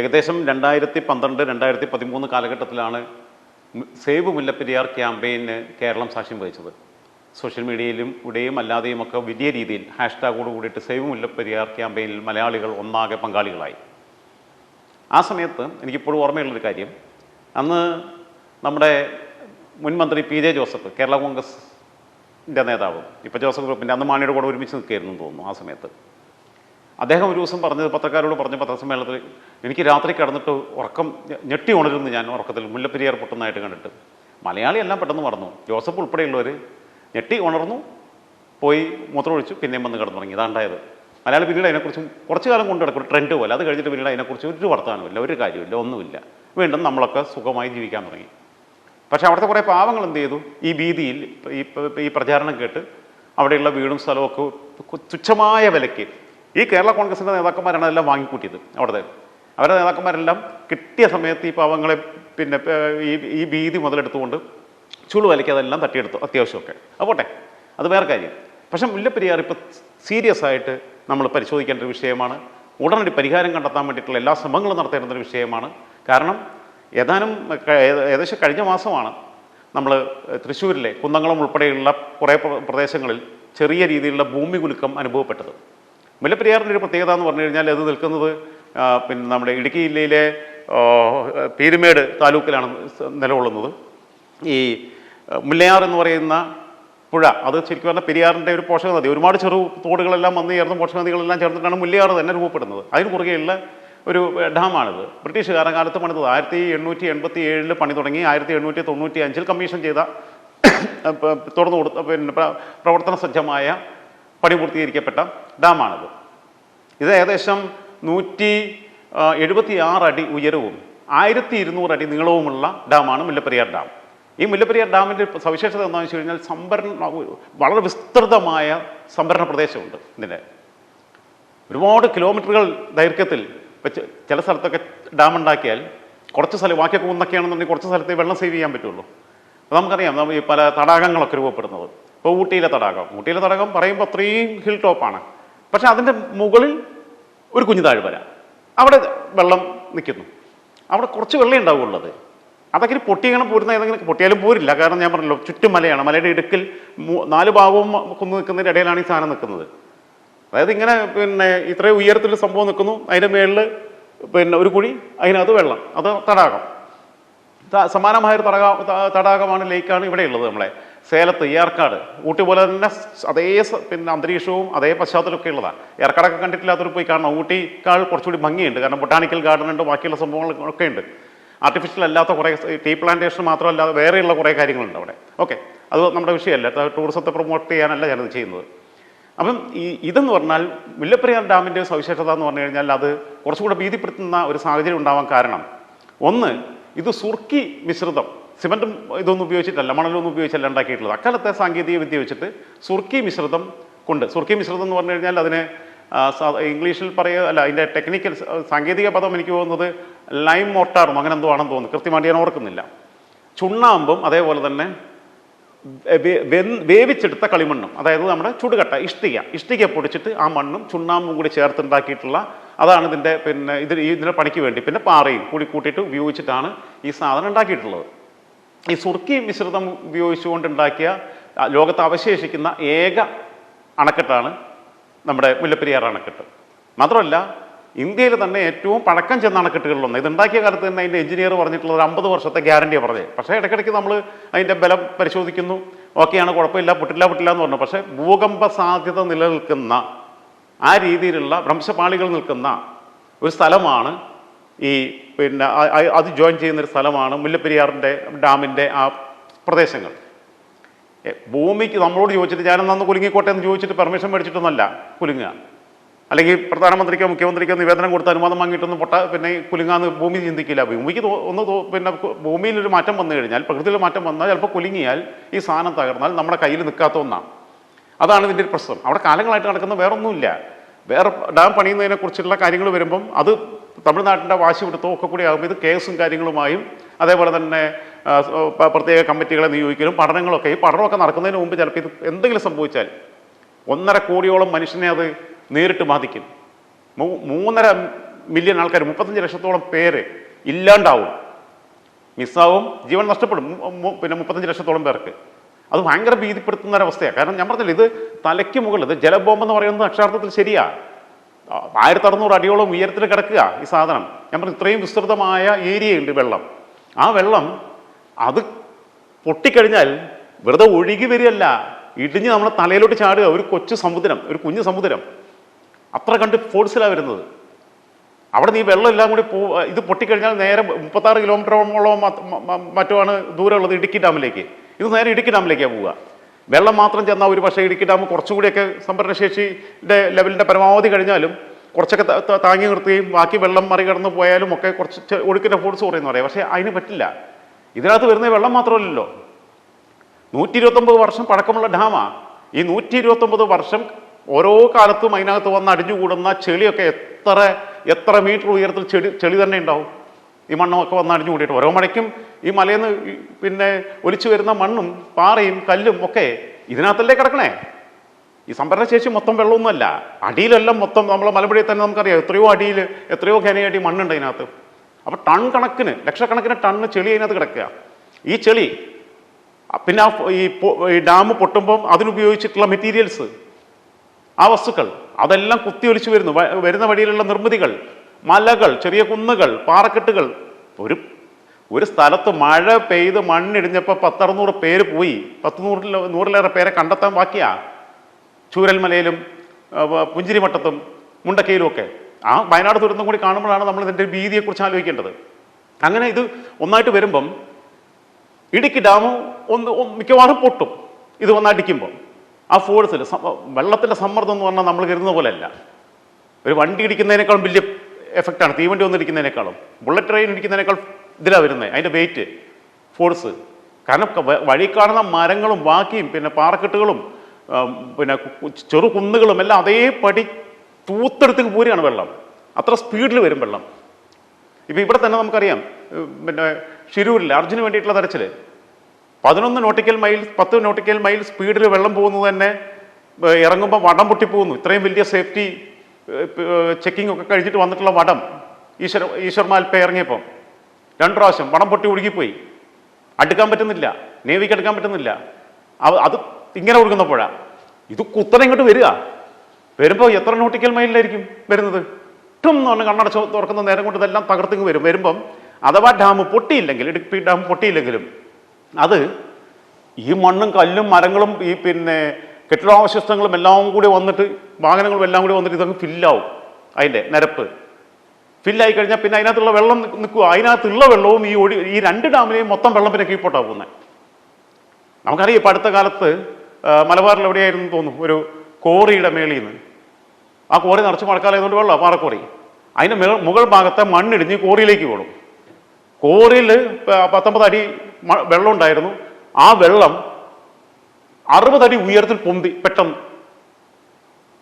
ഏകദേശം രണ്ടായിരത്തി പന്ത്രണ്ട് രണ്ടായിരത്തി പതിമൂന്ന് കാലഘട്ടത്തിലാണ് സേവ് മുല്ലപ്പെരിയാർ ക്യാമ്പയിന് കേരളം സാക്ഷ്യം വഹിച്ചത്. സോഷ്യൽ മീഡിയയിലും ഇവിടെയും അല്ലാതെയും ഒക്കെ വലിയ രീതിയിൽ ഹാഷ്ടാഗോട് കൂടിയിട്ട് സേവ് മുല്ലപ്പെരിയാർ ക്യാമ്പയിനിൽ മലയാളികൾ ഒന്നാകെ പങ്കാളികളായി. ആ സമയത്ത് എനിക്കിപ്പോഴും ഓർമ്മയുള്ളൊരു കാര്യം. അന്ന് നമ്മുടെ മുൻമന്ത്രി പി ജെ ജോസഫ് കേരള കോൺഗ്രസിന്റെ നേതാവ് ഇപ്പോൾ ജോസഫ് ഗ്രൂപ്പിന്റെ അന്ന് മാണിയുടെ കൂടെ ഒരുമിച്ച് നിൽക്കുകയായിരുന്നു തോന്നുന്നു ആ സമയത്ത്. അദ്ദേഹം ഒരു ദിവസം പറഞ്ഞത് പത്രക്കാരോട് പറഞ്ഞ പത്രസമ്മേളനത്തിൽ എനിക്ക് രാത്രി കിടന്നിട്ട് ഉറക്കം ഞെട്ടി ഉണരുന്നു ഞാൻ ഉറക്കത്തിൽ മുല്ലപ്പെരിയാർ പൊട്ടുന്നതായിട്ട് കണ്ടിട്ട്. മലയാളി എല്ലാം പെട്ടെന്ന് മറന്നു. ജോസഫ് ഉൾപ്പെടെയുള്ളവർ ഞെട്ടി ഉണർന്നു പോയി മൂത്രമൊഴിച്ചു പിന്നെയും വന്ന് കിടന്നുറങ്ങി. ഇതാണ്ടായത് മലയാളി പിന്നീട് അതിനെക്കുറിച്ച് കുറച്ച് കാലം കൊണ്ട് കിടക്കും ഒരു ട്രെൻഡ് പോലെ അത് കഴിഞ്ഞിട്ട് പിന്നീട് അതിനെക്കുറിച്ച് ഒരു വർത്തമാനമില്ല ഒരു കാര്യമില്ല ഒന്നുമില്ല. വീണ്ടും നമ്മളൊക്കെ സുഖമായി ജീവിക്കാൻ തുടങ്ങി. പക്ഷേ അവിടുത്തെ കുറേ പാവങ്ങൾ എന്ത് ചെയ്തു? ഈ ഭീതിയിൽ ഈ പ്രചാരണം കേട്ട് അവിടെയുള്ള വീടും സ്ഥലവും ഒക്കെ തുച്ഛമായ വിലയ്ക്ക് ഈ കേരള കോൺഗ്രസിന്റെ നേതാക്കന്മാരാണ് അതെല്ലാം വാങ്ങിക്കൂട്ടിയത് അവിടുത്തെ. അവരുടെ നേതാക്കന്മാരെല്ലാം കിട്ടിയ സമയത്ത് ഈ പാവങ്ങളെ പിന്നെ ഈ ഈ ഭീതി മുതലെടുത്തുകൊണ്ട് ചുളു വലയ്ക്ക് അതെല്ലാം തട്ടിയെടുത്തു അത്യാവശ്യമൊക്കെ. അപ്പോട്ടെ അത് വേറെ കാര്യം. പക്ഷെ മുല്ലപ്പെരിയാർ ഇപ്പോൾ സീരിയസ് ആയിട്ട് നമ്മൾ പരിശോധിക്കേണ്ട ഒരു വിഷയമാണ്. ഉടനടി പരിഹാരം കണ്ടെത്താൻ വേണ്ടിയിട്ടുള്ള എല്ലാ ശ്രമങ്ങളും നടത്തേണ്ട ഒരു വിഷയമാണ്. കാരണം ഏതാനും ഏകദേശം കഴിഞ്ഞ മാസമാണ് നമ്മൾ തൃശ്ശൂരിലെ കുന്നംകുളം ഉൾപ്പെടെയുള്ള കുറേ പ്രദേശങ്ങളിൽ ചെറിയ രീതിയിലുള്ള ഭൂമി കുലുക്കം അനുഭവപ്പെട്ടത്. മുല്ലപ്പെരിയാറിന്റെ ഒരു പ്രത്യേകത എന്ന് പറഞ്ഞു കഴിഞ്ഞാൽ അത് നിൽക്കുന്നത് പിന്നെ നമ്മുടെ ഇടുക്കി ജില്ലയിലെ പീരുമേട് താലൂക്കിലാണ് നിലകൊള്ളുന്നത്. ഈ മുല്ലയാർ എന്ന് പറയുന്ന പുഴ അത് ശരിക്കും പറഞ്ഞാൽ പെരിയാറിന്റെ ഒരു പോഷക നദി ഒരുപാട് ചെറു തോടുകളെല്ലാം വന്ന് ചേർന്ന് പോഷക നദികളെല്ലാം ചേർന്നിട്ടാണ് മുല്ലയാർ തന്നെ രൂപപ്പെടുന്നത്. അതിന് കുറുകെയുള്ള ഒരു ഡാമാണിത്. ബ്രിട്ടീഷുകാരൻ കാലത്ത് പണിതത് ആയിരത്തി എണ്ണൂറ്റി എൺപത്തി ഏഴിൽ പണി തുടങ്ങി ആയിരത്തി എണ്ണൂറ്റി തൊണ്ണൂറ്റി അഞ്ചിൽ കമ്മീഷൻ ചെയ്ത തുറന്നു കൊടുത്ത പിന്നെ പ്രവർത്തന സജ്ജമായ പണി പൂർത്തീകരിക്കപ്പെട്ട ഡാമാണിത്. ഇത് ഏകദേശം നൂറ്റി എഴുപത്തി ആറ് അടി ഉയരവും ആയിരത്തി ഇരുന്നൂറ് അടി നീളവുമുള്ള ഡാമാണ് മുല്ലപ്പെരിയാർ ഡാം. ഈ മുല്ലപ്പെരിയാർ ഡാമിന്റെ സവിശേഷത എന്താണെന്ന് വെച്ച് കഴിഞ്ഞാൽ സംഭരണ വളരെ വിസ്തൃതമായ സംഭരണ പ്രദേശമുണ്ട് ഇതിന്റെ ഒരുപാട് കിലോമീറ്ററുകൾ ദൈർഘ്യത്തിൽ വെച്ച് ചില സ്ഥലത്തൊക്കെ ഡാം ഉണ്ടാക്കിയാൽ കുറച്ച് സ്ഥലം ബാക്കിയൊക്കെ കുന്നൊക്കെയാണെന്നുണ്ടെങ്കിൽ കുറച്ച് സ്ഥലത്ത് വെള്ളം സേവ് ചെയ്യാൻ പറ്റുള്ളൂ. നമുക്കറിയാം നമ്മൾ ഈ പല തടാകങ്ങളൊക്കെ രൂപപ്പെടുന്നത്. ഇപ്പോൾ ഊട്ടിയിലെ തടാകം. ഊട്ടിയിലെ തടാകം പറയുമ്പോൾ അത്രയും ഹിൽ ടോപ്പാണ് പക്ഷെ അതിന്റെ മുകളിൽ ഒരു കുഞ്ഞു താഴ്വര അവിടെ വെള്ളം നിൽക്കുന്നു. അവിടെ കുറച്ച് വെള്ളം ഉണ്ടാവുള്ളത് അതൊക്കെ പൊട്ടിയാണ് പോരുന്ന ഏതെങ്കിലും പൊട്ടിയാലും പോരില്ല. കാരണം ഞാൻ പറഞ്ഞല്ലോ ചുറ്റും മലയാണ് മലയുടെ ഇടുക്കിൽ നാല് ഭാഗവും കുന്നു നിൽക്കുന്നതിന്റെ ഇടയിലാണ് ഈ സാധനം നിൽക്കുന്നത്. അതായത് ഇങ്ങനെ പിന്നെ ഇത്രയും ഉയരത്തിൽ സംഭവം നിൽക്കുന്നു. അതിന്റെ മേളിൽ പിന്നെ ഒരു കുഴി അതിനകത്ത് വെള്ളം. അത് തടാകം. സമാനമായൊരു തടാക തടാകമാണ് ലേക്കാണ് ഇവിടെയുള്ളത് നമ്മളെ. സേലത്ത് ഏർക്കാട്. ഊട്ടി പോലെ തന്നെ അതേ പിന്നെ അന്തരീക്ഷവും അതേ പശ്ചാത്തലമൊക്കെ ഉള്ളതാണ്. ഏർക്കാടൊക്കെ കണ്ടിട്ടില്ലാത്തവർ പോയി കാണണം. ഊട്ടിക്കാൾ കുറച്ചുകൂടി ഭംഗിയുണ്ട്. കാരണം ബൊട്ടാണിക്കൽ ഗാർഡൻ ഉണ്ട് ബാക്കിയുള്ള സംഭവങ്ങളൊക്കെ ഉണ്ട്. ആർട്ടിഫിഷ്യൽ അല്ലാത്ത കുറേ ടീ പ്ലാന്റേഷൻ മാത്രമല്ല വേറെയുള്ള കുറേ കാര്യങ്ങളുണ്ട് അവിടെ. ഓക്കെ അത് നമ്മുടെ വിഷയമല്ല. ടൂറിസത്തെ പ്രൊമോട്ട് ചെയ്യാനല്ല ഞാനത് ചെയ്യുന്നത്. അപ്പം ഈ ഇതെന്ന് പറഞ്ഞാൽ മുല്ലപ്പെരിയാർ ഡാമിന്റെ സവിശേഷത എന്ന് പറഞ്ഞു കഴിഞ്ഞാൽ അത് കുറച്ചുകൂടെ ഭീതിപ്പെടുത്തുന്ന ഒരു സാഹചര്യം ഉണ്ടാവാൻ കാരണം. ഒന്ന് ഇത് സുർക്കി മിശ്രിതം. സിമന്റും ഇതൊന്നും ഉപയോഗിച്ചിട്ടല്ല മണലൊന്നും ഉപയോഗിച്ചല്ല ഉണ്ടാക്കിയിട്ടുള്ളത്. അക്കാലത്തെ സാങ്കേതിക വിദ്യ വെച്ചിട്ട് സുർക്കി മിശ്രിതം കൊണ്ട് സുർക്കി മിശ്രിതം എന്ന് പറഞ്ഞു കഴിഞ്ഞാൽ അതിന് ഇംഗ്ലീഷിൽ പറയുക അല്ല അതിന്റെ ടെക്നിക്കൽ സാങ്കേതിക പദം എനിക്ക് തോന്നുന്നത് ലൈം മോട്ടാറും അങ്ങനെ എന്തോ ആണെന്ന് തോന്നുന്നു. കൃത്യമായിട്ട് ഞാൻ ഓർക്കുന്നില്ല. ചുണ്ണാമ്പും അതേപോലെ തന്നെ വേവിച്ചെടുത്ത കളിമണ്ണും അതായത് നമ്മുടെ ചുടുകട്ട ഇഷ്ടിക ഇഷ്ടിക പൊടിച്ചിട്ട് ആ മണ്ണും ചുണ്ണാമ്പും കൂടി ചേർത്തുണ്ടാക്കിയിട്ടുള്ള അതാണ് ഇതിന്റെ പിന്നെ ഇതിന് ഇതിന്റെ പണിക്ക് വേണ്ടി. പിന്നെ പാറയും കൂടി കൂട്ടിയിട്ട് ഉപയോഗിച്ചിട്ടാണ് ഈ സാധനം ഉണ്ടാക്കിയിട്ടുള്ളത്. ഈ സുർക്കി മിശ്രിതം ഉപയോഗിച്ചുകൊണ്ട് ഉണ്ടാക്കിയ ലോകത്ത് അവശേഷിക്കുന്ന ഏക അണക്കെട്ടാണ് നമ്മുടെ മുല്ലപ്പെരിയാർ അണക്കെട്ട്. മാത്രമല്ല ഇന്ത്യയിൽ തന്നെ ഏറ്റവും പഴക്കം ചെന്ന അണക്കെട്ടുകളിലൊന്ന്. ഇത് ഉണ്ടാക്കിയ കാലത്ത് തന്നെ അതിന്റെ എഞ്ചിനീയർ പറഞ്ഞിട്ടുള്ള ഒരു അമ്പത് വർഷത്തെ ഗ്യാരണ്ടിയാണ് പറഞ്ഞത്. പക്ഷേ ഇടയ്ക്കിടയ്ക്ക് നമ്മൾ അതിന്റെ ബലം പരിശോധിക്കുന്നു. ഓക്കെയാണ് കുഴപ്പമില്ല പൊട്ടില്ല പൊട്ടില്ല എന്ന് പറഞ്ഞു. പക്ഷേ ഭൂകമ്പ സാധ്യത നിലനിൽക്കുന്ന ആ രീതിയിലുള്ള ഭ്രംശപാളികൾ നിൽക്കുന്ന ഒരു സ്ഥലമാണ് ഈ പിന്നെ അത് ജോയിൻ ചെയ്യുന്നൊരു സ്ഥലമാണ് മുല്ലപ്പെരിയാറിന്റെ ഡാമിന്റെ ആ പ്രദേശങ്ങൾ. ഭൂമിക്ക് നമ്മളോട് ചോദിച്ചിട്ട് ഞാനെന്നു കുലുങ്ങിക്കോട്ടെ എന്ന് ചോദിച്ചിട്ട് പെർമിഷൻ മേടിച്ചിട്ടൊന്നുമല്ല കുലുങ്ങുക. അല്ലെങ്കിൽ പ്രധാനമന്ത്രിക്കോ മുഖ്യമന്ത്രിക്കോ നിവേദനം കൊടുത്ത് അനുവാദം വാങ്ങിയിട്ടൊന്നും പൊട്ട പിന്നെ കുലുങ്ങാന്ന് ഭൂമി ചിന്തിക്കില്ല. ഭൂമിക്ക് ഒന്ന് പിന്നെ ഭൂമിയിൽ ഒരു മാറ്റം വന്നു കഴിഞ്ഞാൽ പ്രകൃതിയിൽ മാറ്റം വന്നാൽ ചിലപ്പോൾ കുലുങ്ങിയാൽ ഈ സാധനം തകർന്നാൽ നമ്മുടെ കയ്യിൽ നിൽക്കാത്ത ഒന്നാണ് അതാണ് ഇതിന്റെ ഒരു പ്രശ്നം. അവിടെ കാലങ്ങളായിട്ട് നടക്കുന്ന വേറൊന്നുമില്ല. വേറെ ഡാം പണിയുന്നതിനെക്കുറിച്ചുള്ള കാര്യങ്ങൾ വരുമ്പം അത് തമിഴ്നാട്ടിന്റെ വാശി പിടുത്തവും ഒക്കെ കൂടി ആകുമ്പോൾ ഇത് കേസും കാര്യങ്ങളുമായും അതേപോലെ തന്നെ പ്രത്യേക കമ്മിറ്റികളെ നിയോഗിക്കലും പഠനങ്ങളൊക്കെ ഈ പഠനമൊക്കെ നടക്കുന്നതിന് മുമ്പ് ചിലപ്പോൾ ഇത് എന്തെങ്കിലും സംഭവിച്ചാൽ ഒന്നര കോടിയോളം മനുഷ്യനെ അത് നേരിട്ട് ബാധിക്കും. മൂന്നര മില്യൺ ആൾക്കാർ മുപ്പത്തഞ്ച് ലക്ഷത്തോളം പേര് ഇല്ലാണ്ടാവും. മിസ്സാവും ജീവൻ നഷ്ടപ്പെടും പിന്നെ മുപ്പത്തഞ്ച് ലക്ഷത്തോളം പേർക്ക്. അത് ഭയങ്കര ഭീതിപ്പെടുത്തുന്ന ഒരവസ്ഥയാണ് കാരണം ഞാൻ പറഞ്ഞില്ല ഇത് തലയ്ക്ക് മുകളിൽ ഇത് ജലബോംബെന്ന് പറയുന്നത് അക്ഷരാർത്ഥത്തിൽ ശരിയാ. ആ, ആയിരത്തി അറുന്നൂറ് അടിയോളം ഉയരത്തിൽ കിടക്കുക ഈ സാധനം. ഞാൻ പറഞ്ഞു ഇത്രയും വിസ്തൃതമായ ഏരിയയുണ്ട് വെള്ളം. ആ വെള്ളം അത് പൊട്ടിക്കഴിഞ്ഞാൽ വെറുതെ ഒഴുകി വരികയല്ല. ഇടിഞ്ഞ് നമ്മുടെ തലയിലോട്ട് ചാടുക. ഒരു കൊച്ചു സമുദ്രം ഒരു കുഞ്ഞു സമുദ്രം. അത്ര കണ്ട് ഫോഴ്സിലാണ് വരുന്നത്. അവിടെ നീ വെള്ളം എല്ലാം കൂടി പോ ഇത് പൊട്ടിക്കഴിഞ്ഞാൽ നേരെ മുപ്പത്താറ് കിലോമീറ്ററോളം മറ്റുമാണ് ദൂരമുള്ളത് ഇടുക്കി ഡാമിലേക്ക്. ഇത് നേരെ ഇടുക്കി ഡാമിലേക്കാണ് പോവുക. വെള്ളം മാത്രം ചെന്നാൽ ഒരു പക്ഷേ ഇടുക്കി ഡാം കുറച്ചുകൂടിയൊക്കെ സംഭരണശേഷിയുടെ ലെവലിന്റെ പരമാവധി കഴിഞ്ഞാലും കുറച്ചൊക്കെ താങ്ങി നിർത്തുകയും ബാക്കി വെള്ളം മറികടന്ന് പോയാലും ഒക്കെ കുറച്ച് ഒഴുക്കിന്റെ ഫോഴ്സ് കുറയുന്നു പറയാം. പക്ഷേ അതിന് പറ്റില്ല. ഇതിനകത്ത് വരുന്ന വെള്ളം മാത്രമല്ലല്ലോ. നൂറ്റി ഇരുപത്തൊമ്പത് വർഷം പഴക്കമുള്ള ഡാമാ. ഈ നൂറ്റി ഇരുപത്തൊമ്പത് വർഷം ഓരോ കാലത്തും അതിനകത്ത് വന്ന് അടിഞ്ഞുകൂടുന്ന ചെളിയൊക്കെ എത്ര എത്ര മീറ്റർ ഉയരത്തിൽ ചെളി ചെളി തന്നെ ഉണ്ടാവും? ഈ മണ്ണൊക്കെ വന്ന് അടിഞ്ഞു കൂടിയിട്ട് ഓരോ മഴയ്ക്കും ഈ മലയിൽ നിന്ന് പിന്നെ ഒലിച്ചു വരുന്ന മണ്ണും പാറയും കല്ലും ഒക്കെ ഇതിനകത്തല്ലേ കിടക്കണേ? ഈ സംഭരണശേഷി മൊത്തം വെള്ളമൊന്നുമല്ല. അടിയിലെല്ലാം മൊത്തം നമ്മൾ മലമ്പുഴയിൽ തന്നെ നമുക്കറിയാം. എത്രയോ അടിയിൽ എത്രയോ ഖനയായിട്ട് മണ്ണുണ്ട് അതിനകത്ത് അപ്പോൾ ടൺ കണക്കിന് ലക്ഷക്കണക്കിന് ടണ്ണ് ചെളി അതിനകത്ത് കിടക്കുക. ഈ ചെളി പിന്നെ ഈ ഡാം പൊട്ടുമ്പം അതിനുപയോഗിച്ചിട്ടുള്ള മെറ്റീരിയൽസ് ആ വസ്തുക്കൾ അതെല്ലാം കുത്തിയൊലിച്ചു വരുന്നു. വരുന്ന വഴിയിലുള്ള നിർമ്മിതികൾ മലകൾ ചെറിയ കുന്നുകൾ പാറക്കെട്ടുകൾ. ഒരു ഒരു സ്ഥലത്ത് മഴ പെയ്ത് മണ്ണിടിഞ്ഞപ്പോൾ പത്തറുന്നൂറ് പേര് പോയി. പത്ത് നൂറിൽ നൂറിലേറെ പേരെ കണ്ടെത്താൻ ബാക്കിയാ. ചൂരൽമലയിലും പുഞ്ചിരിമട്ടത്തും മുണ്ടക്കയിലും ഒക്കെ ആ വയനാട് ദുരന്തം കൂടി കാണുമ്പോഴാണ് നമ്മൾ ഇതിന്റെ ഭീതിയെക്കുറിച്ച് ആലോചിക്കേണ്ടത്. അങ്ങനെ ഇത് ഒന്നായിട്ട് വരുമ്പം ഇടുക്കി ഡാം ഒന്ന് മിക്കവാറും പൊട്ടും. ഇത് ഒന്നടിക്കുമ്പോൾ ആ ഫോഴ്സിൽ വെള്ളത്തിന്റെ സമ്മർദ്ദം എന്ന് പറഞ്ഞാൽ നമ്മൾ കരുതുന്ന പോലെയല്ല. ഒരു വണ്ടി ഇടിക്കുന്നതിനേക്കാളും വലിയ എഫക്റ്റാണ് തീവണ്ടി വന്നിരിക്കുന്നതിനേക്കാളും. ബുള്ളറ്റ് ട്രെയിൻ ഇരിക്കുന്നതിനേക്കാൾ ഇതിലാണ് വരുന്നത് അതിന്റെ വെയിറ്റ് ഫോഴ്സ് കാരണം വഴി കാണുന്ന മരങ്ങളും ബാക്കിയും പിന്നെ പാറക്കെട്ടുകളും പിന്നെ ചെറു കുന്നുകളും എല്ലാം അതേപടി തൂത്തെടുത്ത് പോരുകയാണ് വെള്ളം. അത്ര സ്പീഡിൽ വരും വെള്ളം. ഇപ്പം ഇവിടെ തന്നെ നമുക്കറിയാം പിന്നെ ഷിരൂരിൽ അർജുന് വേണ്ടിയിട്ടുള്ള തെരച്ചിൽ പതിനൊന്ന് നോട്ടിക്കൽ മൈൽ പത്ത് നോട്ടിക്കൽ മൈൽ സ്പീഡിൽ വെള്ളം പോകുന്നത് തന്നെ ഇറങ്ങുമ്പോൾ വടം പൊട്ടിപ്പോകുന്നു. ഇത്രയും വലിയ സേഫ്റ്റി ചെക്കിംഗ് ഒക്കെ കഴിഞ്ഞിട്ട് വന്നിട്ടുള്ള വടം. ഈശ്വര ഈശ്വർമാൽപ്പ ഇറങ്ങിയപ്പം രണ്ട് പ്രാവശ്യം വടം പൊട്ടി ഒഴുകിപ്പോയി അടുക്കാൻ പറ്റുന്നില്ല. നേവിക്ക് അടുക്കാൻ പറ്റുന്നില്ല. അത് ഇങ്ങനെ ഒഴുകുന്ന പുഴ ഇത് കുത്തനെ ഇങ്ങോട്ട് വരിക. വരുമ്പോൾ എത്ര നോട്ടിക്കൽ മൈലിലായിരിക്കും വരുന്നത്? ഇട്ടും എന്ന് പറഞ്ഞ് കണ്ണടച്ച് തുറക്കുന്ന നേരം കൊണ്ട് ഇതെല്ലാം തകർത്തിങ്ങ് വരും. വരുമ്പം അഥവാ ഡാം പൊട്ടിയില്ലെങ്കിൽ ഇടുക്കി ഡാം പൊട്ടിയില്ലെങ്കിലും അത് ഈ മണ്ണും കല്ലും മരങ്ങളും ഈ പിന്നെ കെട്ടിടാവശിഷ്ടങ്ങളും എല്ലാം കൂടി വന്നിട്ട് വാഹനങ്ങളും എല്ലാം കൂടി വന്നിട്ട് ഇതൊക്കെ ഫില്ലാവും അതിന്റെ നിരപ്പ്. ഫില്ലായി കഴിഞ്ഞാൽ പിന്നെ അതിനകത്തുള്ള വെള്ളം നിൽക്കുക അതിനകത്തുള്ള വെള്ളവും ഈ ഒഴി ഈ രണ്ട് ഡാമിലെയും മൊത്തം വെള്ളം പിന്നെ കീഴ്പോട്ടാണ് പോകുന്നത്. നമുക്കറിയാം ഇപ്പം അടുത്ത കാലത്ത് മലബാറിൽ എവിടെയായിരുന്നു തോന്നുന്നു ഒരു കോറിയുടെ മേളിൽ നിന്ന് ആ കോറി നിറച്ച് മഴക്കാലമായതുകൊണ്ട് വെള്ളം പാറക്കോറി. അതിന്റെ മേ മുകൾ ഭാഗത്തെ മണ്ണിടിഞ്ഞ് കോറിയിലേക്ക് വീണു. കോറിയിൽ പത്തൊമ്പത് അടി വെള്ളം ഉണ്ടായിരുന്നു. ആ വെള്ളം അറുപതടി ഉയരത്തിൽ പൊന്തി പെട്ടെന്ന്.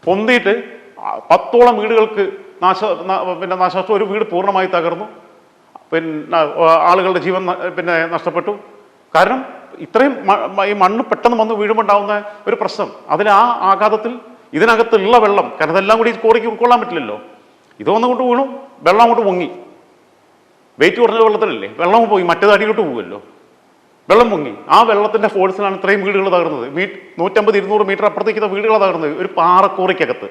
പൊന്തിയിട്ട് പത്തോളം വീടുകൾക്ക് നാശ പിന്നെ നാശനഷ്ടം ഒരു വീട് പൂർണമായി തകർന്നു. പിന്നെ ആളുകളുടെ ജീവൻ പിന്നെ നഷ്ടപ്പെട്ടു. കാരണം ഇത്രയും ഈ മണ്ണ് പെട്ടെന്ന് വന്ന് വീഴുമ്പോൾ ഉണ്ടാവുന്ന ഒരു പ്രശ്നം. അതിന് ആ ആഘാതത്തിൽ ഇതിനകത്തുള്ള വെള്ളം കാരണം ഇതെല്ലാം കൂടി കോറിക്ക് ഉൾക്കൊള്ളാൻ പറ്റില്ലല്ലോ. ഇത് വന്നുകൊണ്ട് വീണു വെള്ളം അങ്ങോട്ട് പൊങ്ങി. വെയിറ്റ് കുറഞ്ഞ വെള്ളത്തിലല്ലേ? വെള്ളം പോയി മറ്റേത് അടിയിലോട്ട് പോകുമല്ലോ വെള്ളം പൊങ്ങി. ആ വെള്ളത്തിന്റെ ഫോഴ്സിലാണ് ഇത്രയും വീടുകൾ തകർന്നത്. മീ നൂറ്റമ്പത് ഇരുന്നൂറ് മീറ്റർ അപ്പുറത്തേക്ക് വീടുകൾ തകർന്നത്. ഒരു പാറക്കൂറയ്ക്കകത്ത്.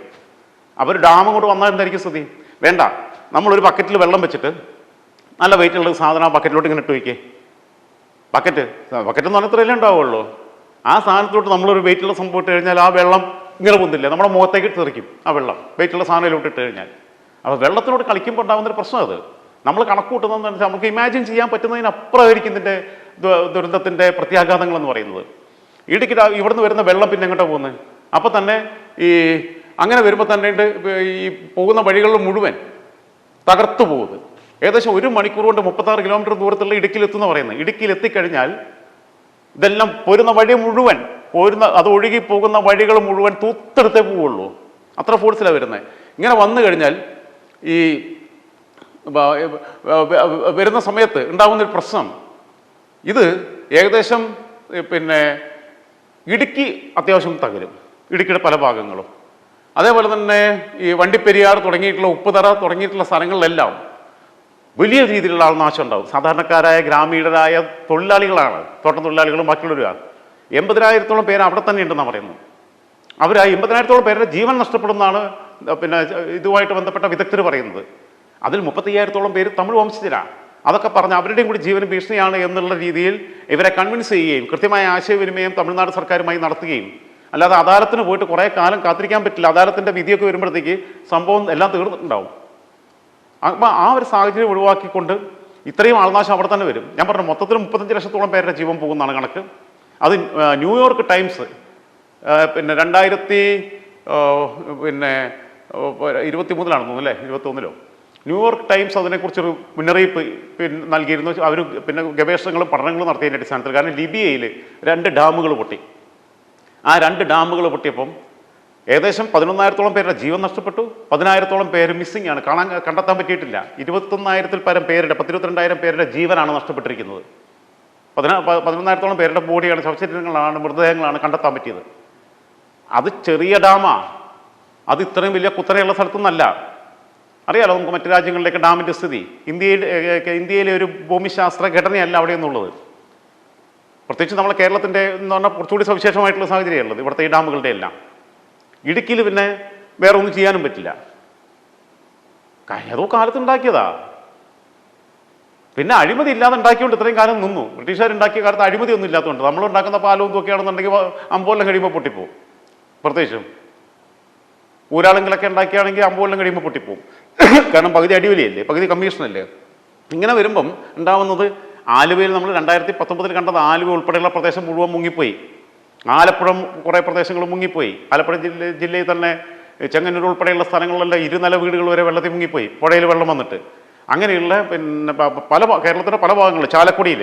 അവർ ഡാം കൊണ്ട് വന്നാൽ എന്തായിരിക്കും സ്ഥിതി? വേണ്ട. നമ്മളൊരു ബക്കറ്റിൽ വെള്ളം വെച്ചിട്ട് നല്ല വെയിറ്റ് ഉള്ള സാധനം ആ ബക്കറ്റിലോട്ട് ഇങ്ങനെ ഇട്ട് വയ്ക്കേ ബക്കറ്റ് ബക്കറ്റ് എന്ന് പറഞ്ഞാൽ ഉണ്ടാവുള്ളൂ. ആ സാധനത്തിലോട്ട് നമ്മളൊരു വെയിറ്റുള്ള സംഭവം ഇട്ട് കഴിഞ്ഞാൽ ആ വെള്ളം ഇങ്ങനെ പൊന്നില്ല നമ്മുടെ മുഖത്തേക്ക് തെറിക്കും ആ വെള്ളം. വെയിറ്റുള്ള സാധനത്തിലോട്ട് ഇട്ട് കഴിഞ്ഞാൽ. അപ്പോൾ വെള്ളത്തിനോട് കളിക്കുമ്പോൾ ഉണ്ടാകുന്നൊരു പ്രശ്നം അത്. നമ്മൾ കണക്ക് കൂട്ടുന്നതെന്ന് വെച്ചാൽ നമുക്ക് ഇമാജിൻ ചെയ്യാൻ പറ്റുന്നതിനപ്പുറമായിരിക്കും ഇതിന്റെ ദുരന്തത്തിന്റെ പ്രത്യാഘാതങ്ങൾ എന്ന് പറയുന്നത്. ഇടുക്കി ഇവിടുന്ന് വരുന്ന വെള്ളം പിന്നെ എങ്ങോട്ടാണ് പോകുന്നത് അപ്പോൾ തന്നെ ഈ അങ്ങനെ വരുമ്പോൾ തന്നെ ഈ പോകുന്ന വഴികളിൽ മുഴുവൻ തകർത്തു പോകുന്നത് ഏകദേശം ഒരു മണിക്കൂർ കൊണ്ട് മുപ്പത്താറ് കിലോമീറ്റർ ദൂരത്തുള്ള ഇടുക്കിയിലെത്തുന്ന പറയുന്നത്. ഇടുക്കിയിൽ എത്തിക്കഴിഞ്ഞാൽ ഇതെല്ലാം പോരുന്ന വഴി മുഴുവൻ പോരുന്ന അത് ഒഴുകി പോകുന്ന വഴികൾ മുഴുവൻ തൂത്തെടുത്തേ പോവുള്ളൂ. അത്ര ഫോഴ്സിലാണ് വരുന്നത് ഇങ്ങനെ വന്നു കഴിഞ്ഞാൽ ഈ വരുന്ന സമയത്ത് ഉണ്ടാകുന്ന ഒരു പ്രശ്നം. ഇത് ഏകദേശം പിന്നെ ഇടുക്കി അത്യാവശ്യം തകരും. ഇടുക്കിയുടെ പല ഭാഗങ്ങളും. അതേപോലെ തന്നെ ഈ വണ്ടിപ്പെരിയാർ തുടങ്ങിയിട്ടുള്ള ഉപ്പുതറ തുടങ്ങിയിട്ടുള്ള സ്ഥലങ്ങളിലെല്ലാം വലിയ രീതിയിലുള്ള ആൾനാശം ഉണ്ടാവും. സാധാരണക്കാരായ ഗ്രാമീണരായ തൊഴിലാളികളാണ് തോട്ടം തൊഴിലാളികളും ബാക്കിയുള്ളവരാണ് എൺപതിനായിരത്തോളം പേര് അവിടെ തന്നെ ഉണ്ടെന്നാണ് പറയുന്നത്. അവർ ആ എൺപതിനായിരത്തോളം പേരുടെ ജീവൻ നഷ്ടപ്പെടുന്നതാണ് പിന്നെ ഇതുമായിട്ട് ബന്ധപ്പെട്ട വിദഗ്ധർ പറയുന്നത്. അതിൽ മുപ്പത്തയ്യായിരത്തോളം പേര് തമിഴ് വംശജരാണ്. അതൊക്കെ പറഞ്ഞ് അവരുടെയും കൂടി ജീവൻ ഭീഷണിയാണ് എന്നുള്ള രീതിയിൽ ഇവരെ കൺവിൻസ് ചെയ്യുകയും കൃത്യമായ ആശയവിനിമയം തമിഴ്നാട് സർക്കാരുമായി നടത്തുകയും അല്ലാതെ അദാലത്തിന് പോയിട്ട് കുറേ കാലം കാത്തിരിക്കാൻ പറ്റില്ല. അദാലത്തിന്റെ വിധിയൊക്കെ വരുമ്പോഴത്തേക്ക് സംഭവം എല്ലാം തീർന്നിട്ടുണ്ടാവും. അപ്പം ആ ഒരു സാഹചര്യം ഒഴിവാക്കിക്കൊണ്ട് ഇത്രയും ആൾനാശം അവിടെ തന്നെ വരും. ഞാൻ പറഞ്ഞു മൊത്തത്തിൽ മുപ്പത്തഞ്ച് ലക്ഷത്തോളം പേരുടെ ജീവൻ പോകുന്നതാണ് കണക്ക്. അത് ന്യൂയോർക്ക് ടൈംസ് പിന്നെ രണ്ടായിരത്തി പിന്നെ ഇരുപത്തി മൂന്നിലാണ് തോന്നുന്നു അല്ലേ? ഇരുപത്തൊന്നിലോ ന്യൂയോർക്ക് ടൈംസ് അതിനെക്കുറിച്ച് ഒരു മുന്നറിയിപ്പ് പിന്നെ നൽകിയിരുന്നു. അവർ പിന്നെ ഗവേഷണങ്ങളും പഠനങ്ങളും നടത്തിയതിന്റെ അടിസ്ഥാനത്തിൽ. കാരണം ലിബിയയിൽ രണ്ട് ഡാമുകൾ പൊട്ടി. ആ രണ്ട് ഡാമുകൾ പൊട്ടിയപ്പം ഏകദേശം പതിനൊന്നായിരത്തോളം പേരുടെ ജീവൻ നഷ്ടപ്പെട്ടു. പതിനായിരത്തോളം പേര് മിസ്സിംഗ് ആണ്. കാണാൻ കണ്ടെത്താൻ പറ്റിയിട്ടില്ല. ഇരുപത്തൊന്നായിരത്തിൽ പരം പേരുടെ പത്തിരുപത്തിരണ്ടായിരം പേരുടെ ജീവനാണ് നഷ്ടപ്പെട്ടിരിക്കുന്നത്. പതിനാ പതിനൊന്നായിരത്തോളം പേരുടെ ബോഡിയാണ് ശവശരീരങ്ങളാണ് മൃതദേഹങ്ങളാണ് കണ്ടെത്താൻ പറ്റിയത്. അത് ചെറിയ ഡാമാ. അത് ഇത്രയും വലിയ കുത്തനെയുള്ള സ്ഥലത്തൊന്നല്ല. അറിയാലോ നമുക്ക് മറ്റു രാജ്യങ്ങളിലേക്ക് ഡാമിന്റെ സ്ഥിതി. ഇന്ത്യയിൽ ഇന്ത്യയിലെ ഒരു ഭൂമിശാസ്ത്ര ഘടനയല്ല അവിടെ എന്നുള്ളത് പ്രത്യേകിച്ച് നമ്മൾ കേരളത്തിന്റെ എന്ന് പറഞ്ഞാൽ കുറച്ചുകൂടി സവിശേഷമായിട്ടുള്ള സാഹചര്യമുള്ളത് ഇവിടുത്തെ ഈ ഡാമുകളുടെ എല്ലാം. ഇടുക്കിയിൽ പിന്നെ വേറെ ഒന്നും ചെയ്യാനും പറ്റില്ല. ഏതോ കാലത്ത് ഉണ്ടാക്കിയതാ പിന്നെ അഴിമതി ഇല്ലാതെ ഉണ്ടാക്കിയോണ്ട് ഇത്രയും കാലം നിന്നു. ബ്രിട്ടീഷുകാർ ഉണ്ടാക്കിയ കാലത്ത് അഴിമതി ഒന്നും ഇല്ലാത്തതുകൊണ്ട്. നമ്മൾ ഉണ്ടാക്കുന്ന പാലവും തൂക്കിയാണെന്നുണ്ടെങ്കിൽ അമ്പോലം കഴിയുമ്പോൾ പൊട്ടിപ്പോവും. പ്രത്യേകിച്ചും. ഊരാളെങ്കിലൊക്കെ ഉണ്ടാക്കിയാണെങ്കിൽ അമ്പോലം കഴിയുമ്പോൾ പൊട്ടിപ്പോവും. കാരണം പകുതി അടിവലിയല്ലേ? പകുതി കമ്മീഷനല്ലേ? ഇങ്ങനെ വരുമ്പം ഉണ്ടാവുന്നത് ആലുവയിൽ നമ്മൾ രണ്ടായിരത്തി പത്തൊമ്പതിൽ കണ്ടത് ആലുവ ഉൾപ്പെടെയുള്ള പ്രദേശം മുഴുവൻ മുങ്ങിപ്പോയി. ആലപ്പുഴ കുറേ പ്രദേശങ്ങൾ മുങ്ങിപ്പോയി. ആലപ്പുഴ ജില്ല ജില്ലയിൽ തന്നെ ചെങ്ങന്നൂർ ഉൾപ്പെടെയുള്ള സ്ഥലങ്ങളിലെല്ലാം ഇരുനില വീടുകൾ വരെ വെള്ളത്തിൽ മുങ്ങിപ്പോയി. പുഴയിൽ വെള്ളം വന്നിട്ട്. അങ്ങനെയുള്ള പിന്നെ പല കേരളത്തിന്റെ പല ഭാഗങ്ങളിൽ ചാലക്കുടിയിൽ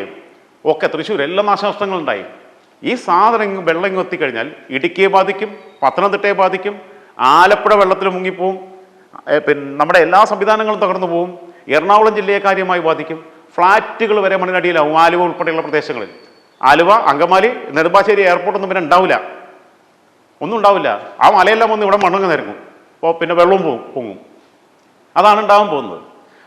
ഒക്കെ തൃശ്ശൂർ എല്ലാ നാശനഷ്ടങ്ങളുണ്ടായി ഈ സാധനം വെള്ളം എത്തിക്കഴിഞ്ഞാൽ ഇടുക്കിയെ ബാധിക്കും പത്തനംതിട്ടയെ ബാധിക്കും ആലപ്പുഴ വെള്ളത്തിൽ മുങ്ങിപ്പോവും പിന്നെ നമ്മുടെ എല്ലാ സംവിധാനങ്ങളും തകർന്നു പോകും എറണാകുളം ജില്ലയെ കാര്യമായി ബാധിക്കും. ഫ്ളാറ്റുകൾ വരെ മണ്ണിനടിയിലാവും ആലുവ ഉൾപ്പെടെയുള്ള പ്രദേശങ്ങളിൽ. ആലുവ അങ്കമാലി നെടുമ്പാശ്ശേരി എയർപോർട്ടൊന്നും പിന്നെ ഉണ്ടാവില്ല. ഒന്നും ഉണ്ടാവില്ല. ആ മലയെല്ലാം വന്ന് ഇവിടെ മണ്ണങ്ങ് നിരങ്ങും. അപ്പോൾ പിന്നെ വെള്ളവും പോകും പൊങ്ങും. അതാണ് ഉണ്ടാവാൻ പോകുന്നത്.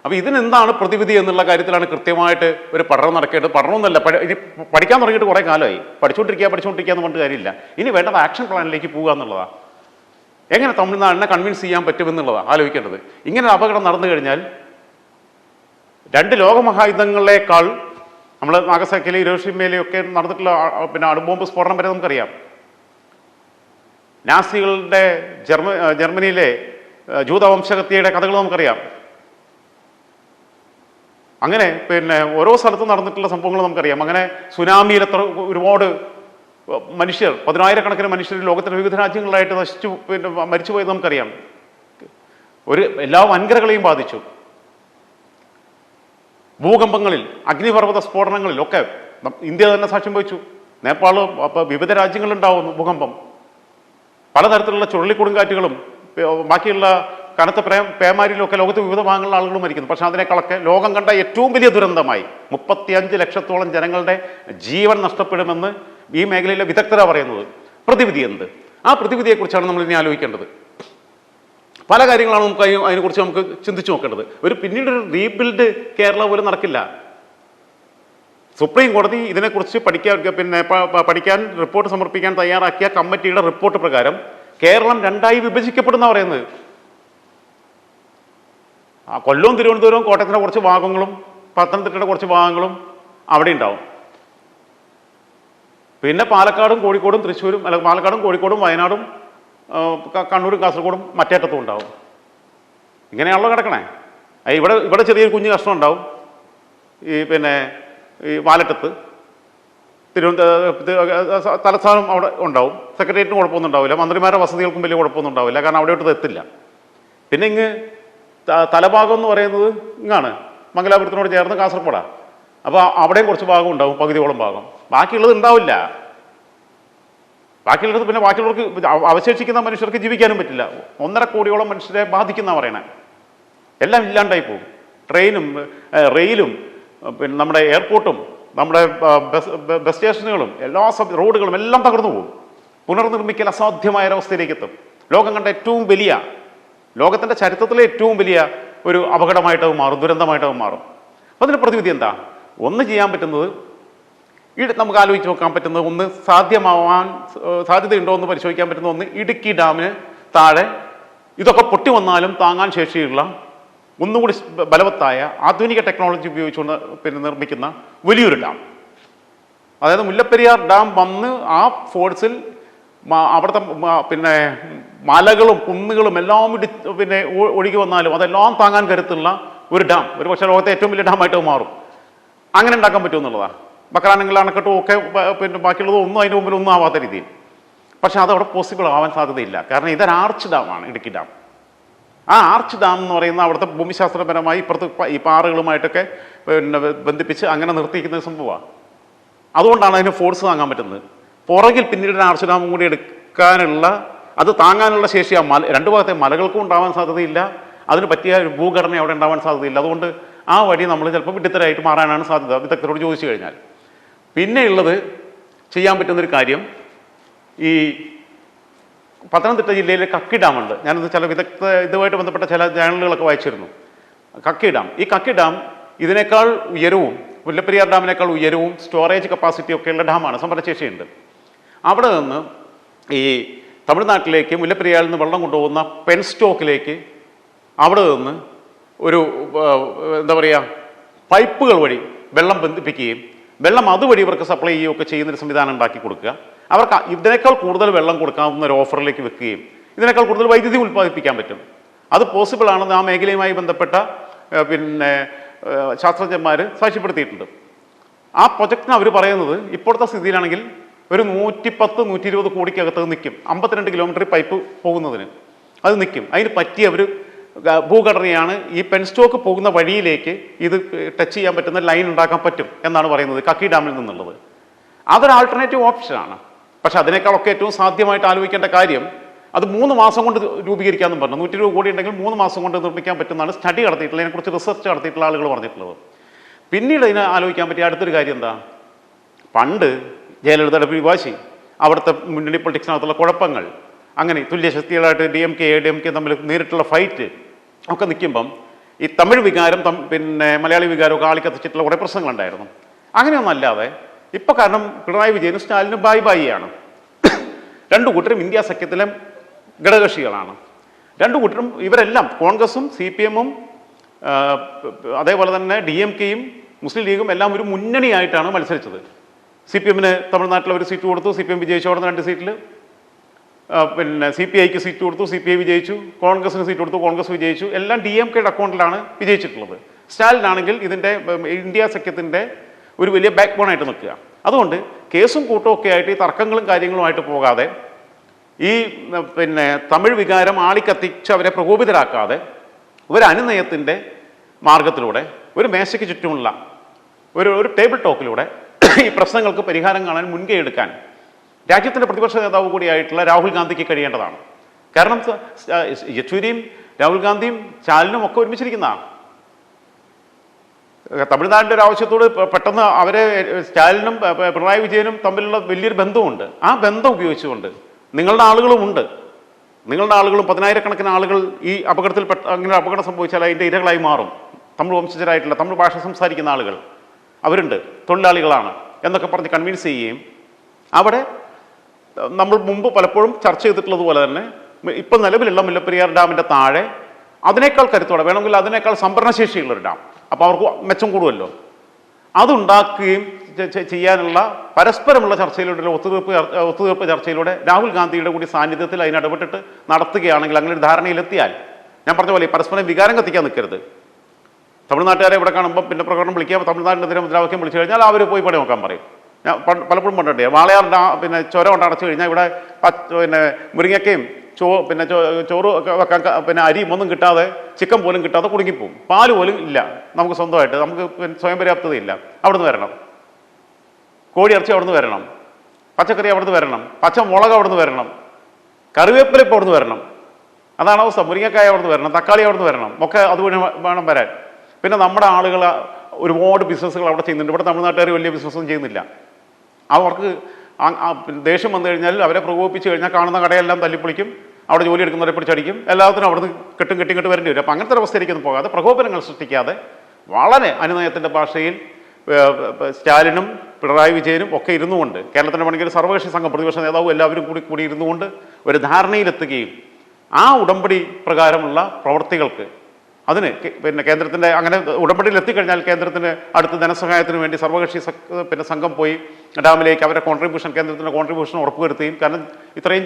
അപ്പോൾ ഇതിനെന്താണ് പ്രതിവിധി എന്നുള്ള കാര്യത്തിലാണ് കൃത്യമായിട്ട് ഒരു പഠനം നടക്കേണ്ടത്. പഠനമൊന്നുമല്ല. പഠി- ഇനി പഠിക്കാൻ തുടങ്ങിയിട്ട് കുറേ കാലമായി. പഠിച്ചുകൊണ്ടിരിക്കുക പഠിച്ചുകൊണ്ടിരിക്കുക എന്ന് പറഞ്ഞിട്ട് കാര്യമില്ല. ഇനി വേണ്ടത് ആക്ഷൻ പ്ലാനിലേക്ക് പോകുക എന്നുള്ളതാണ് എങ്ങനെ തമിഴ്നാടിനെ കൺവിൻസ് ചെയ്യാൻ പറ്റുമെന്നുള്ളതാണ് ആലോചിക്കേണ്ടത്. ഇങ്ങനെ ഒരു അപകടം നടന്നു കഴിഞ്ഞാൽ രണ്ട് ലോകമഹായുദ്ധങ്ങളെക്കാൾ നമ്മൾ നാഗസാക്കിയിലെ ഇരോഷിമയിലെയും ഒക്കെ നടന്നിട്ടുള്ള പിന്നെ അണുബോംബ് സ്ഫോടനം വരെ നമുക്കറിയാം. നാസികളുടെ ജർമ്മ ജർമ്മനിയിലെ ജൂതവംശകത്തിയുടെ കഥകൾ നമുക്കറിയാം. അങ്ങനെ പിന്നെ ഓരോ സ്ഥലത്തും നടന്നിട്ടുള്ള സംഭവങ്ങൾ നമുക്കറിയാം. അങ്ങനെ സുനാമിയിൽ എത്ര ഒരുപാട് മനുഷ്യർ പതിനായിരക്കണക്കിന് മനുഷ്യർ ലോകത്തിന്റെ വിവിധ രാജ്യങ്ങളിലായിട്ട് നശിച്ചു പിന്നെ മരിച്ചുപോയത് നമുക്കറിയാം. ഒരു എല്ലാ വൻകരകളെയും ബാധിച്ചു. ഭൂകമ്പങ്ങളിൽ അഗ്നിപർവത സ്ഫോടനങ്ങളിൽ ഒക്കെ ഇന്ത്യ തന്നെ സാക്ഷ്യം വഹിച്ചു. നേപ്പാൾ അപ്പോൾ വിവിധ രാജ്യങ്ങളുണ്ടാവുന്നു ഭൂകമ്പം. പലതരത്തിലുള്ള ചുഴലിക്കൊടുങ്കാറ്റുകളും ബാക്കിയുള്ള കനത്ത പ്രേ പേമാരിലൊക്കെ ലോകത്ത് വിവിധ ഭാഗങ്ങളിലെ ആളുകൾ മരിക്കുന്നു. പക്ഷേ അതിനേക്കാളൊക്കെ ലോകം കണ്ട ഏറ്റവും വലിയ ദുരന്തമായി മുപ്പത്തിയഞ്ച് ലക്ഷത്തോളം ജനങ്ങളുടെ ജീവൻ നഷ്ടപ്പെടുമെന്ന് ഈ മേഖലയിലെ വിദഗ്ധരാ പറയുന്നത്. പ്രതിവിധി എന്ത്? ആ പ്രതിവിധിയെക്കുറിച്ചാണ് നമ്മൾ ഇനി ആലോചിക്കേണ്ടത്. പല കാര്യങ്ങളാണ് നമുക്ക് അതിനെക്കുറിച്ച് നമുക്ക് ചിന്തിച്ചു നോക്കേണ്ടത്. ഒരു പിന്നീട് ഒരു റീബിൽഡ് കേരള പോലും നടക്കില്ല. സുപ്രീം കോടതി ഇതിനെക്കുറിച്ച് പഠിക്കാൻ പിന്നെ പഠിക്കാൻ റിപ്പോർട്ട് സമർപ്പിക്കാൻ തയ്യാറാക്കിയ കമ്മിറ്റിയുടെ റിപ്പോർട്ട് പ്രകാരം കേരളം രണ്ടായി വിഭജിക്കപ്പെടുന്ന പറയുന്നത്. കൊല്ലവും തിരുവനന്തപുരവും കോട്ടയത്തിന്റെ കുറച്ച് ഭാഗങ്ങളും പത്തനംതിട്ടയുടെ കുറച്ച് ഭാഗങ്ങളും അവിടെ ഉണ്ടാവും. പിന്നെ പാലക്കാടും കോഴിക്കോടും തൃശ്ശൂരും അല്ല പാലക്കാടും കോഴിക്കോടും വയനാടും കണ്ണൂരും കാസർഗോഡും മറ്റേറ്റത്തും ഉണ്ടാവും. ഇങ്ങനെയാണല്ലോ കിടക്കണേ. ഇവിടെ ഇവിടെ ചെറിയൊരു കുഞ്ഞു കഷ്ണം ഉണ്ടാവും. ഈ പിന്നെ ഈ വാലറ്റത്ത്. തിരുവനന്തപുരം തലസ്ഥാനം അവിടെ ഉണ്ടാവും. സെക്രട്ടേറിയറ്റിന് കുഴപ്പമൊന്നും ഉണ്ടാവില്ല. മന്ത്രിമാരുടെ വസതികൾക്കും വലിയ കുഴപ്പമൊന്നും ഉണ്ടാവില്ല. കാരണം അവിടെയോട്ട് എത്തില്ല. പിന്നെ ഇങ്ങ് തലഭാഗം എന്ന് പറയുന്നത് ഇങ്ങാണ്. മംഗലാപുരത്തിനോട് ചേർന്ന് കാസർഗോഡാണ് അപ്പോൾ അവിടെയും കുറച്ച് ഭാഗം ഉണ്ടാവും പകുതിയോളം ഭാഗം. ബാക്കിയുള്ളത് ഉണ്ടാവില്ല. ബാക്കിയുള്ളത് പിന്നെ ബാക്കിയുള്ളവർക്ക് അവ- അവശേഷിക്കുന്ന മനുഷ്യർക്ക് ജീവിക്കാനും പറ്റില്ല. ഒന്നര കോടിയോളം മനുഷ്യരെ ബാധിക്കുന്ന പറയണേ. എല്ലാം ഇല്ലാണ്ടായി പോകും. ട്രെയിനും റെയിലും പിന്നെ നമ്മുടെ എയർപോർട്ടും നമ്മുടെ ബസ് ബസ് സ്റ്റേഷനുകളും എല്ലാ റോഡുകളും എല്ലാം തകർന്നു പോകും. പുനർനിർമ്മിക്കൽ അസാധ്യമായ ഒരവസ്ഥയിലേക്ക് എത്തും ലോകം കണ്ട ഏറ്റവും വലിയ ലോകത്തിന്റെ ചരിത്രത്തിലെ ഏറ്റവും വലിയ ഒരു അപകടമായിട്ട് മാറും ദുരന്തമായിട്ട് മാറും. അപ്പോൾ അതിന്റെ പ്രതിവിധി എന്താ? ഒന്ന് ചെയ്യാൻ പറ്റുന്നത് ഈ നമുക്ക് ആലോചിച്ച് നോക്കാൻ പറ്റുന്നത് ഒന്ന് സാധ്യമാവാൻ സാധ്യതയുണ്ടോ എന്ന് പരിശോധിക്കാൻ പറ്റുന്ന ഒന്ന് ഇടുക്കി ഡാമിന് താഴെ. ഇതൊക്കെ പൊട്ടി വന്നാലും താങ്ങാൻ ശേഷിയുള്ള ഒന്നുകൂടി ബലവത്തായ ആധുനിക ടെക്നോളജി ഉപയോഗിച്ചുകൊണ്ട് പിന്നെ നിർമ്മിക്കുന്ന വലിയൊരു ഡാം. അതായത് മുല്ലപ്പെരിയാർ ഡാം വന്ന് ആ ഫോഴ്സിൽ അവിടുത്തെ പിന്നെ മലകളും കുന്നുകളും എല്ലാം ഇടി പിന്നെ ഒഴുകി വന്നാലും അതെല്ലാം താങ്ങാൻ കരുത്തുള്ള ഒരു ഡാം. ഒരു പക്ഷേ ലോകത്തെ ഏറ്റവും വലിയ ഡാമായിട്ട് മാറും. അങ്ങനെ ഉണ്ടാക്കാൻ പറ്റുമെന്നുള്ളതാണ് ബക്രാനെങ്കിൽ അണക്കെട്ടും ഒക്കെ പിന്നെ ബാക്കിയുള്ളത് ഒന്നും അതിന്റെ മുമ്പിൽ ഒന്നും ആവാത്ത രീതിയിൽ. പക്ഷേ അതവിടെ പോസിബിൾ ആവാൻ സാധ്യതയില്ല. കാരണം ഇതൊരു ആർച്ച് ഡാമാണ് ഇടുക്കി ഡാം ആ ആർച്ച് ഡാം എന്ന് പറയുന്ന അവിടുത്തെ ഭൂമിശാസ്ത്രപരമായി ഇപ്പുറത്ത് ഈ പാറകളുമായിട്ടൊക്കെ പിന്നെ ബന്ധിപ്പിച്ച് അങ്ങനെ നിർത്തിയിരിക്കുന്ന സംഭവമാണ് അതുകൊണ്ടാണ് അതിന് ഫോഴ്സ് താങ്ങാൻ പറ്റുന്നത്. പുറകിൽ പിന്നീട് ഒരു ആർച്ച് ഡാമും കൂടി എടുക്കാനുള്ള അത് താങ്ങാനുള്ള ശേഷി ആ മല രണ്ട് ഭാഗത്തെ മലകൾക്കും ഉണ്ടാവാൻ സാധ്യതയില്ല. അതിന് പറ്റിയ ഒരു ഭൂഘടന അവിടെ ഉണ്ടാവാൻ സാധ്യതയില്ല. അതുകൊണ്ട് ആ വഴി നമ്മൾ ചിലപ്പോൾ വിഡിത്തരായിട്ട് മാറാനാണ് സാധ്യത വിദഗ്ധരോട് ചോദിച്ചു കഴിഞ്ഞാൽ. പിന്നെയുള്ളത് ചെയ്യാൻ പറ്റുന്നൊരു കാര്യം ഈ പത്തനംതിട്ട ജില്ലയിലെ കക്കി ഡാമുണ്ട്. ഞാനത് ചില വിദഗ്ധ ഇതുമായിട്ട് ബന്ധപ്പെട്ട ചില ചാനലുകളൊക്കെ വായിച്ചിരുന്നു. കക്കി ഡാം. ഈ കക്കി ഡാം ഇതിനേക്കാൾ ഉയരവും മുല്ലപ്പെരിയാർ ഡാമിനേക്കാൾ ഉയരവും സ്റ്റോറേജ് കപ്പാസിറ്റി ഒക്കെയുള്ള ഡാമാണ് സംഭരണശേഷിയുണ്ട് അവിടെ നിന്ന് ഈ തമിഴ്നാട്ടിലേക്ക് മുല്ലപ്പെരിയാറിൽ നിന്ന് വെള്ളം കൊണ്ടുപോകുന്ന പെൻ സ്റ്റോക്കിലേക്ക് അവിടെ നിന്ന് ഒരു എന്താ പറയുക പൈപ്പുകൾ വഴി വെള്ളം ബന്ധിപ്പിക്കുകയും വെള്ളം അതുവഴി ഇവർക്ക് സപ്ലൈ ചെയ്യുകയും ഒക്കെ ചെയ്യുന്നൊരു സംവിധാനം ഉണ്ടാക്കി കൊടുക്കുക. അവർക്ക് ഇതിനേക്കാൾ കൂടുതൽ വെള്ളം കൊടുക്കാവുന്ന ഒരു ഓഫറിലേക്ക് വെക്കുകയും ഇതിനേക്കാൾ കൂടുതൽ വൈദ്യുതി ഉൽപ്പാദിപ്പിക്കാൻ പറ്റും. അത് പോസിബിൾ ആണെന്ന് ആ മേഖലയുമായി ബന്ധപ്പെട്ട പിന്നെ ശാസ്ത്രജ്ഞന്മാർ സാക്ഷ്യപ്പെടുത്തിയിട്ടുണ്ട്. ആ പ്രൊജക്റ്റിന് അവർ പറയുന്നത് ഇപ്പോഴത്തെ സ്ഥിതിയിലാണെങ്കിൽ ഒരു നൂറ്റിപ്പത്ത് നൂറ്റി ഇരുപത് കോടിക്കകത്ത് നിൽക്കും. അമ്പത്തിരണ്ട് കിലോമീറ്റർ പൈപ്പ് പോകുന്നതിന്. അത് നിൽക്കും. അതിന് ഒരു ഗ- ഭൂഘടനയാണ് ഈ പെൻസ്റ്റോക്ക് പോകുന്ന വഴിയിലേക്ക് ഇത് ടച്ച് ചെയ്യാൻ പറ്റുന്ന ലൈൻ ഉണ്ടാക്കാൻ പറ്റും എന്നാണ് പറയുന്നത് കക്കി ഡാമിൽ നിന്നുള്ളത്. അതൊരു ആൾട്ടർനേറ്റീവ് ഓപ്ഷനാണ് പക്ഷെ അതിനേക്കാളൊക്കെ ഏറ്റവും സാധ്യമായിട്ട് ആലോചിക്കേണ്ട കാര്യം അത് മൂന്ന് മാസം കൊണ്ട് രൂപീകരിക്കാമെന്ന് പറഞ്ഞു. നൂറ്റി ഇരുപത് കോടി ഉണ്ടെങ്കിൽ മൂന്ന് മാസം കൊണ്ട് നിർമ്മിക്കാൻ പറ്റുന്നതാണ് സ്റ്റഡി നടത്തിയിട്ടുള്ളത് അതിനെക്കുറിച്ച് റിസർച്ച് നടത്തിയിട്ടുള്ള ആളുകൾ പറഞ്ഞിട്ടുള്ളത്. പിന്നീട് ഇതിനെ ആലോചിക്കാൻ പറ്റിയ അടുത്തൊരു കാര്യം എന്താ? പണ്ട് ജയലളിതയുടെ പിടിവാശി അവിടുത്തെ മുന്നണി പൊളിറ്റിക്സിനകത്തുള്ള കുഴപ്പങ്ങൾ അങ്ങനെ തുല്യശക്തികളായിട്ട് D M K A D M K തമ്മിൽ നേരിട്ടുള്ള ഫൈറ്റ് ഒക്കെ നിൽക്കുമ്പം ഈ തമിഴ് വികാരം പിന്നെ മലയാളി വികാരമൊക്കെ ആളിക്കത്തിച്ചിട്ടുള്ള കുറേ പ്രശ്നങ്ങളുണ്ടായിരുന്നു. അങ്ങനെയൊന്നും അല്ലാതെ ഇപ്പം കാരണം പിണറായി വിജയനും സ്റ്റാലിനും ബായി ബായിയാണ് രണ്ടു കൂട്ടരും ഇന്ത്യ സഖ്യത്തിലെ ഘടകകക്ഷികളാണ്. രണ്ടു കൂട്ടരും ഇവരെല്ലാം കോൺഗ്രസും സി പി എമ്മും അതേപോലെ തന്നെ ഡി എം കെയും മുസ്ലിം ലീഗും എല്ലാം ഒരു മുന്നണിയായിട്ടാണ് മത്സരിച്ചത്. സി പി എമ്മിന് തമിഴ്നാട്ടിൽ ഒരു സീറ്റ് കൊടുത്തു സി പി എം വിജയിച്ചോടുന്ന രണ്ട് സീറ്റിൽ പിന്നെ സി പി ഐക്ക് സീറ്റ് കൊടുത്തു സി പി ഐ വിജയിച്ചു. കോൺഗ്രസിന് സീറ്റ് കൊടുത്തു കോൺഗ്രസ് വിജയിച്ചു. എല്ലാം ഡി എം കെയുടെ അക്കൗണ്ടിലാണ് വിജയിച്ചിട്ടുള്ളത്. സ്റ്റാലിനാണെങ്കിൽ ഇതിന്റെ ഇന്ത്യ സഖ്യത്തിന്റെ ഒരു വലിയ ബാക്ക് ബോൺ ആയിട്ട് നിൽക്കുക. അതുകൊണ്ട് കേസും കൂട്ടും ഒക്കെ ആയിട്ട് ഈ തർക്കങ്ങളും കാര്യങ്ങളുമായിട്ട് പോകാതെ ഈ പിന്നെ തമിഴ് വികാരം ആളിക്കത്തിച്ച് അവരെ പ്രകോപിതരാക്കാതെ ഒരു അനുനയത്തിന്റെ മാർഗത്തിലൂടെ ഒരു മേശയ്ക്ക് ചുറ്റുമുള്ള ഒരു ഒരു ടേബിൾ ടോക്കിലൂടെ ഈ പ്രശ്നങ്ങൾക്ക് പരിഹാരം കാണാൻ മുൻകൈ എടുക്കാൻ രാജ്യത്തിന്റെ പ്രതിപക്ഷ നേതാവ് കൂടിയായിട്ടുള്ള രാഹുൽ ഗാന്ധിക്ക് കഴിയേണ്ടതാണ്. കാരണം യെച്ചൂരിയും രാഹുൽ ഗാന്ധിയും ചാലിനും ഒക്കെ ഒരുമിച്ചിരിക്കുന്നതാണ്. തമിഴ്നാടിന്റെ ഒരു ആവശ്യത്തോട് പെട്ടെന്ന് അവരെ സ്റ്റാലിനും പിണറായി വിജയനും തമ്മിലുള്ള വലിയൊരു ബന്ധമുണ്ട്. ആ ബന്ധം ഉപയോഗിച്ചുകൊണ്ട് നിങ്ങളുടെ ആളുകളുമുണ്ട് നിങ്ങളുടെ ആളുകളും പതിനായിരക്കണക്കിന് ആളുകൾ ഈ അപകടത്തിൽ പെട്ട അങ്ങനെ അപകടം സംഭവിച്ചാൽ അതിന്റെ ഇരകളായി മാറും. തമിഴ് വംശജരായിട്ടുള്ള തമിഴ് ഭാഷ സംസാരിക്കുന്ന ആളുകൾ അവരുണ്ട് തൊഴിലാളികളാണ് എന്നൊക്കെ പറഞ്ഞ് കൺവിൻസ് ചെയ്യുകയും അവിടെ നമ്മൾ മുമ്പ് പലപ്പോഴും ചർച്ച ചെയ്തിട്ടുള്ളതുപോലെ തന്നെ ഇപ്പം നിലവിലുള്ള മുല്ലപ്പെരിയാർ ഡാമിന്റെ താഴെ അതിനേക്കാൾ കരുത്തോടെ വേണമെങ്കിൽ അതിനേക്കാൾ സംഭരണശേഷിയുള്ള ഒരു ഡാം. അപ്പോൾ അവർക്ക് മെച്ചം കൂടുമല്ലോ. അതുണ്ടാക്കുകയും ചെയ്യാനുള്ള പരസ്പരമുള്ള ചർച്ചയിലൂടെ ഒത്തുതീർപ്പ് ഒത്തുതീർപ്പ് ചർച്ചയിലൂടെ രാഹുൽ ഗാന്ധിയുടെ കൂടി സാന്നിധ്യത്തിൽ അതിന് ഇടപെട്ടിട്ട് നടത്തുകയാണെങ്കിൽ അങ്ങനെ ഒരു ധാരണയിലെത്തിയാൽ ഞാൻ പറഞ്ഞ പോലെ പരസ്പരം വികാരം കത്തിക്കാൻ നിൽക്കരുത്. തമിഴ്നാട്ടുകാരെ ഇവിടെ കാണുമ്പോൾ പിന്നെ പ്രകടനം വിളിക്കുക തമിഴ്നാടിനെതിരെ മുദ്രാവാക്യം വിളിച്ചു കഴിഞ്ഞാൽ അവർ പോയി പണി നോക്കാൻ പറയും. ഞാൻ പലപ്പോഴും പറഞ്ഞിട്ടേ വാളയാർ ഡാ പിന്നെ ചുരം കൊണ്ട് അടച്ചു കഴിഞ്ഞാൽ ഇവിടെ പിന്നെ മുരിങ്ങക്കയും ചോ പിന്നെ ചോറ് വെക്കാൻ പിന്നെ അരിയും ഒന്നും കിട്ടാതെ ചിക്കൻ പോലും കിട്ടാതെ കുടുങ്ങിപ്പോവും. പാൽ പോലും ഇല്ല. നമുക്ക് സ്വന്തമായിട്ട്. നമുക്ക് സ്വയം പര്യാപ്തതയില്ല അവിടുന്ന് വരണം. കോഴി ഇറച്ചി അവിടുന്ന് വരണം. പച്ചക്കറി അവിടുന്ന് വരണം. പച്ചമുളക് അവിടുന്ന് വരണം. കറിവേപ്പില ഇപ്പോൾ അവിടുന്ന് വരണം. അതാണ് അവസ്ഥ. മുരിങ്ങക്കായ അവിടുന്ന് വരണം. തക്കാളി അവിടുന്ന് വരണം. ഒക്കെ അതുവഴി വേണം വരാൻ. പിന്നെ നമ്മുടെ ആളുകൾ ഒരുപാട് ബിസിനസ്സുകൾ അവിടെ ചെയ്യുന്നുണ്ട്. ഇവിടെ തമിഴ്നാട്ടുകാർ വലിയ ബിസിനസ്സൊന്നും ചെയ്യുന്നില്ല. അവർക്ക് ദേഷ്യം വന്നു കഴിഞ്ഞാൽ അവരെ പ്രകോപിപ്പിച്ച് കഴിഞ്ഞാൽ കാണുന്ന കടയെല്ലാം തല്ലിപ്പൊളിക്കും. അവിടെ ജോലി എടുക്കുന്നവരെ പിടിച്ചടിക്കും. എല്ലാത്തിനും അവിടുന്ന് കെട്ടും കെട്ടി കെട്ട് വരേണ്ടി വരും. അപ്പം അങ്ങനത്തെ ഒരു അവസ്ഥയിലേക്കൊന്നും പോകാതെ പ്രകോപനങ്ങൾ സൃഷ്ടിക്കാതെ വളരെ അനുനയത്തിന്റെ ഭാഷയിൽ സ്റ്റാലിനും പിണറായി വിജയനും ഒക്കെ ഇരുന്നുകൊണ്ട് കേരളത്തിന്റെ പണിക്ക് ഒരു സർവകക്ഷി സംഘം പ്രതിപക്ഷ നേതാവും എല്ലാവരും കൂടി കൂടി ഇരുന്നുകൊണ്ട് ഒരു ധാരണയിലെത്തുകയും ആ ഉടമ്പടി പ്രകാരമുള്ള പ്രവർത്തികൾക്ക് അതിന് പിന്നെ കേന്ദ്രത്തിന്റെ അങ്ങനെ ഉടമ്പടിയിൽ എത്തിക്കഴിഞ്ഞാൽ കേന്ദ്രത്തിന് അടുത്ത ധനസഹായത്തിന് വേണ്ടി സർവകക്ഷി പിന്നെ സംഘം പോയി ഡാമിലേക്ക് അവരുടെ കോൺട്രിബ്യൂഷൻ കേന്ദ്രത്തിന്റെ കോൺട്രിബ്യൂഷൻ ഉറപ്പുവരുത്തുകയും. കാരണം ഇത്രയും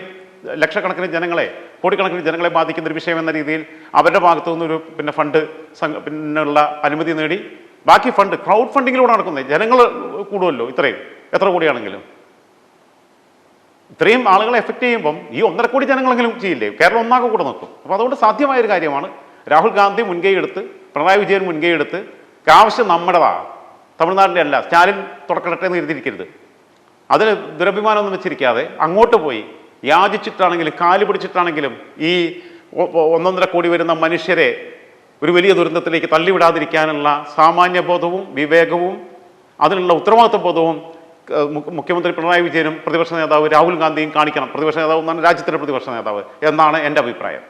ലക്ഷക്കണക്കിന് ജനങ്ങളെ കോടിക്കണക്കിന് ജനങ്ങളെ ബാധിക്കുന്ന ഒരു വിഷയം എന്ന രീതിയിൽ അവരുടെ ഭാഗത്തു നിന്നൊരു പിന്നെ ഫണ്ട് പിന്നുള്ള അനുമതി നേടി. ബാക്കി ഫണ്ട് ക്രൗഡ് ഫണ്ടിങ്ങിലൂടെ നടക്കുന്നത് ജനങ്ങൾ കൂടുമല്ലോ ഇത്രയും. എത്ര കോടിയാണെങ്കിലും. ഇത്രയും ആളുകളെ എഫക്റ്റ് ചെയ്യുമ്പം ഈ ഒന്നര കോടി ജനങ്ങളെങ്കിലും ചെയ്യില്ലേ? കേരളം ഒന്നാകെ കൂടെ നിൽക്കും. അപ്പോൾ അതുകൊണ്ട് സാധ്യമായൊരു കാര്യമാണ് രാഹുൽ ഗാന്ധി മുൻകൈ എടുത്ത് പിണറായി വിജയൻ മുൻകൈ എടുത്ത് ആവശ്യം നമ്മുടേതാ തമിഴ്നാടിന്റെ അല്ല സ്റ്റാലിൻ തുടക്കട്ടെ എന്ന് എഴുതിയിരിക്കരുത് അതിന് ദുരഭിമാനമൊന്നും വെച്ചിരിക്കാതെ അങ്ങോട്ട് പോയി യാചിച്ചിട്ടാണെങ്കിലും കാൽ പിടിച്ചിട്ടാണെങ്കിലും ഈ ഒന്നൊന്നര കോടി വരുന്ന മനുഷ്യരെ ഒരു വലിയ ദുരന്തത്തിലേക്ക് തള്ളിവിടാതിരിക്കാനുള്ള സാമാന്യ ബോധവും വിവേകവും അതിനുള്ള ഉത്തരവാദിത്വ ബോധവും മുഖ്യമന്ത്രി പിണറായി വിജയനും പ്രതിപക്ഷ നേതാവ് രാഹുൽ ഗാന്ധിയും കാണിക്കണം. പ്രതിപക്ഷ നേതാവ് എന്നാണ് രാജ്യത്തിന്റെ പ്രതിപക്ഷ നേതാവ് എന്നാണ് എന്റെ അഭിപ്രായം.